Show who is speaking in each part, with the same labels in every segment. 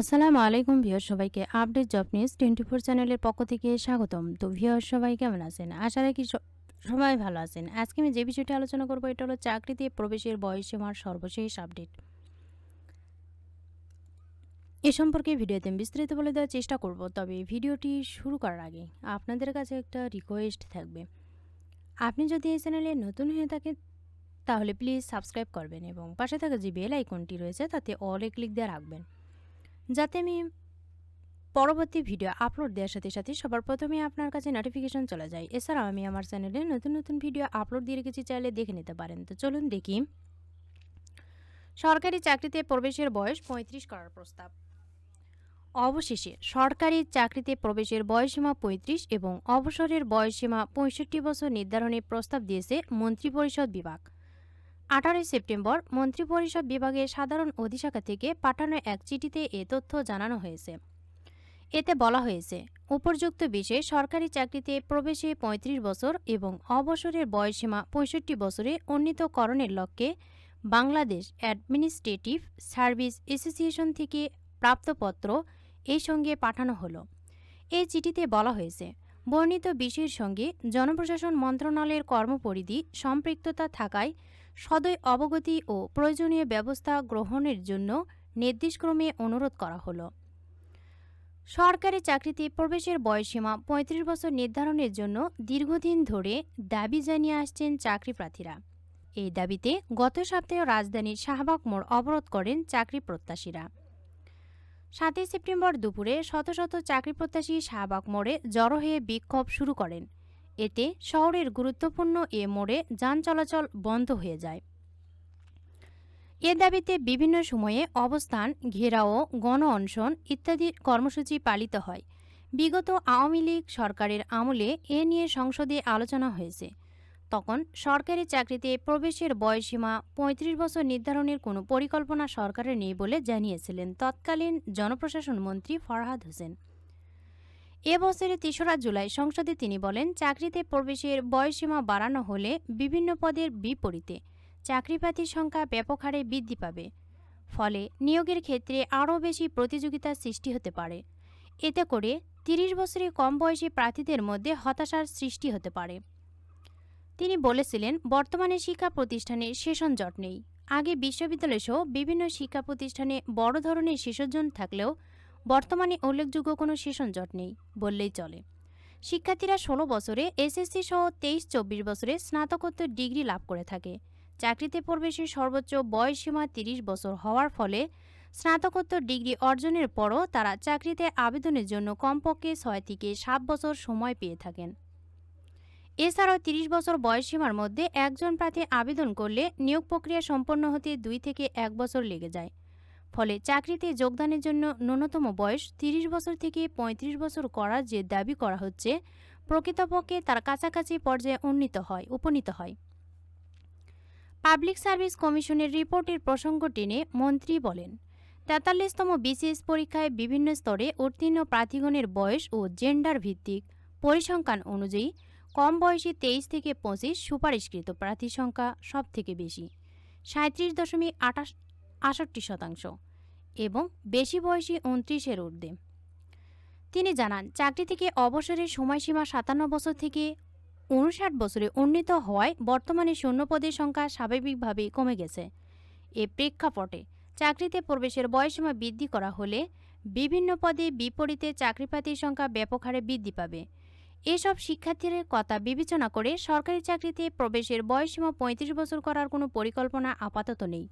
Speaker 1: আসসালামু আলাইকুম ভিউয়ার সবাইকে update job news twenty four চ্যানেলের পক্ষ থেকে স্বাগতম। তো ভিউয়ার সবাই কেমন আছেন? আশা রাখি সবাই ভালো আছেন। আজকে আমি যে বিষয়টি আলোচনা করব, এটা হলো চাকরিতে প্রবেশের বয়সীমার সর্বশেষ আপডেট। এ সম্পর্কে ভিডিওতে আমি বিস্তারিত বলে দেওয়ার চেষ্টা করব, তবে ভিডিওটি শুরু করার আগে আপনাদের কাছে একটা রিকোয়েস্ট থাকবে। আপনি যদি এই চ্যানেলে নতুন হয়ে থাকেন, তাহলে প্লিজ সাবস্ক্রাইব করবেন এবং পাশে থাকা যে বেল আইকনটি রয়েছে, তাতে অলে ক্লিক দিয়ে রাখবেন। যাতে আমি পরবর্তী ভিডিও আপলোড দেওয়ার সাথে সাথে সবার প্রথমে আপনার কাছে নোটিফিকেশন চলে যায়। এছাড়াও আমি আমার চ্যানেলে নতুন নতুন ভিডিও আপলোড দিয়ে রেখেছি, চাইলে দেখে নিতে পারেন। তো চলুন দেখি। সরকারি চাকরিতে প্রবেশের বয়স পঁয়ত্রিশ করার প্রস্তাব। অবশেষে সরকারি চাকরিতে প্রবেশের বয়সীমা পঁয়ত্রিশ এবং অবসরের বয়সীমা পঁয়ষট্টি বছর নির্ধারণের প্রস্তাব দিয়েছে মন্ত্রিপরিষদ বিভাগ। আঠারোই সেপ্টেম্বর মন্ত্রিপরিষদ বিভাগের সাধারণ অধিশাখা থেকে পাঠানো এক চিঠিতে এ তথ্য জানানো হয়েছে। এতে বলা হয়েছে উপর্যুক্ত বিষয়ে সরকারি চাকরিতে প্রবেশে ৩৫ বছর এবং অবসরের বয়সীমা পঁয়ষট্টি বছরে উন্নীতকরণের লক্ষ্যে বাংলাদেশ অ্যাডমিনিস্ট্রেটিভ সার্ভিস অ্যাসোসিয়েশন থেকে প্রাপ্তপত্র এই সঙ্গে পাঠানো হলো। এই চিঠিতে বলা হয়েছে, বর্ণিত বিষয়ের সঙ্গে জনপ্রশাসন মন্ত্রণালয়ের কর্মপরিধি সম্পৃক্ততা থাকায় সদয় অবগতি ও প্রয়োজনীয় ব্যবস্থা গ্রহণের জন্য নির্দেশক্রমে অনুরোধ করা হলো। সরকারি চাকরিতে প্রবেশের বয়সীমা পঁয়ত্রিশ বছর নির্ধারণের জন্য দীর্ঘদিন ধরে দাবি জানিয়ে আসছেন চাকরি প্রার্থীরা এই দাবিতে গত সপ্তাহে রাজধানীর শাহবাগ মোড় অবরোধ করেন চাকরি প্রত্যাশীরা। সাতই সেপ্টেম্বর দুপুরে শত শত চাকরি প্রত্যাশী শাহবাগ মোড়ে জড়ো হয়ে বিক্ষোভ শুরু করেন। এতে শহরের গুরুত্বপূর্ণ এ মোড়ে যান চলাচল বন্ধ হয়ে যায়। এ দাবিতে বিভিন্ন সময়ে অবস্থান, ঘেরাও, গণ অনশন ইত্যাদি কর্মসূচি পালিত হয়। বিগত আওয়ামী লীগ সরকারের আমলে এ নিয়ে সংসদে আলোচনা হয়েছে। তখন সরকারি চাকরিতে প্রবেশের বয়সীমা পঁয়ত্রিশ বছর নির্ধারণের কোনো পরিকল্পনা সরকারের নেই বলে জানিয়েছিলেন তৎকালীন জনপ্রশাসন মন্ত্রী ফরহাদ হোসেন। এ বছরের তেসরা জুলাই সংসদে তিনি বলেন, চাকরিতে প্রবেশের বয়সীমা বাড়ানো হলে বিভিন্ন পদের বিপরীতে চাকরিপ্রার্থীর সংখ্যা ব্যাপক হারে বৃদ্ধি পাবে। ফলে নিয়োগের ক্ষেত্রে আরও বেশি প্রতিযোগিতার সৃষ্টি হতে পারে। এতে করে তিরিশ বছরের কম বয়সী প্রার্থীদের মধ্যে হতাশার সৃষ্টি হতে পারে। তিনি বলেছিলেন, বর্তমানে শিক্ষা প্রতিষ্ঠানে সেশন জট নেই। আগে বিশ্ববিদ্যালয় সহ বিভিন্ন শিক্ষা প্রতিষ্ঠানে বড় ধরনের সেশন থাকলেও বর্তমানে উল্লেখযোগ্য কোনো সেশন জট নেই, বললেই চলে। শিক্ষার্থীরা ষোলো বছরে এসএসসি সহ তেইশ চব্বিশ বছরে স্নাতকোত্তর ডিগ্রি লাভ করে থাকে। চাকরিতে প্রবেশের সর্বোচ্চ বয়সসীমা তিরিশ বছর হওয়ার ফলে স্নাতকোত্তর ডিগ্রি অর্জনের পরও তারা চাকরিতে আবেদনের জন্য কমপক্ষে ছয় থেকে সাত বছর সময় পেয়ে থাকেন। এছাড়াও তিরিশ বছর বয়সসীমার মধ্যে একজন প্রার্থী আবেদন করলে নিয়োগ প্রক্রিয়া সম্পন্ন হতে দুই থেকে এক বছর লেগে যায়। ফলে চাকরিতে যোগদানের জন্য ন্যূনতম বয়স তিরিশ বছর থেকে ৩৫ বছর করার যে দাবি করা হচ্ছে, প্রকৃতপক্ষে তার কাছাকাছি পর্যায়ে উন্নীত হয়, উপনীত হয়। পাবলিক সার্ভিস কমিশনের রিপোর্টের প্রসঙ্গ টেনে মন্ত্রী বলেন, তেতাল্লিশতম বিসিএস পরীক্ষায় বিভিন্ন স্তরে উত্তীর্ণ প্রার্থীগণের বয়স ও জেন্ডার ভিত্তিক পরিসংখ্যান অনুযায়ী কম বয়সী তেইশ থেকে পঁচিশ সুপারিশকৃত প্রার্থী সংখ্যা সবথেকে বেশি। সাঁত্রিশ দশমিক আটাশ আষট্টি শতাংশ এবং বেশি বয়সী উনত্রিশের ঊর্ধ্বে। তিনি জানান, চাকরি থেকে অবসরের সময়সীমা সাতান্ন বছর থেকে উনষাট বছরে উন্নীত হওয়ায় বর্তমানে শূন্যপদের সংখ্যা স্বাভাবিকভাবেই কমে গেছে। এ প্রেক্ষাপটে চাকরিতে প্রবেশের বয়সীমা বৃদ্ধি করা হলে বিভিন্ন পদে বিপরীতে চাকরিপ্রার্থীর সংখ্যা ব্যাপক হারে বৃদ্ধি পাবে। এসব শিক্ষার্থীদের কথা বিবেচনা করে সরকারি চাকরিতে প্রবেশের বয়সীমা পঁয়ত্রিশ বছর করার কোনো পরিকল্পনা আপাতত নেই।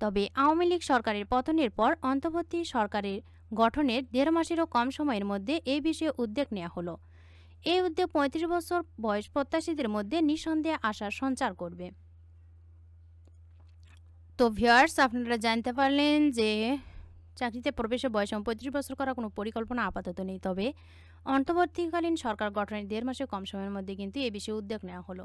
Speaker 1: তবে আওয়ামী লীগ সরকারের পতনের পর অন্তর্বর্তী সরকারের গঠনের দেড় মাসেরও কম সময়ের মধ্যে এ বিষয়ে উদ্যোগ নেওয়া হলো। এই উদ্যোগ পঁয়ত্রিশ বছর বয়স প্রত্যাশীদের মধ্যে নিঃসন্দেহে আশার সঞ্চার করবে। তো ভিউয়ার্স, আপনারা জানতে পারলেন যে চাকরিতে প্রবেশের বয়স এবং পঁয়ত্রিশ বছর করার কোনো পরিকল্পনা আপাতত নেই। তবে অন্তর্বর্তীকালীন সরকার গঠনের দেড় মাসের কম সময়ের মধ্যে কিন্তু এ বিষয়ে উদ্যোগ নেওয়া হলো।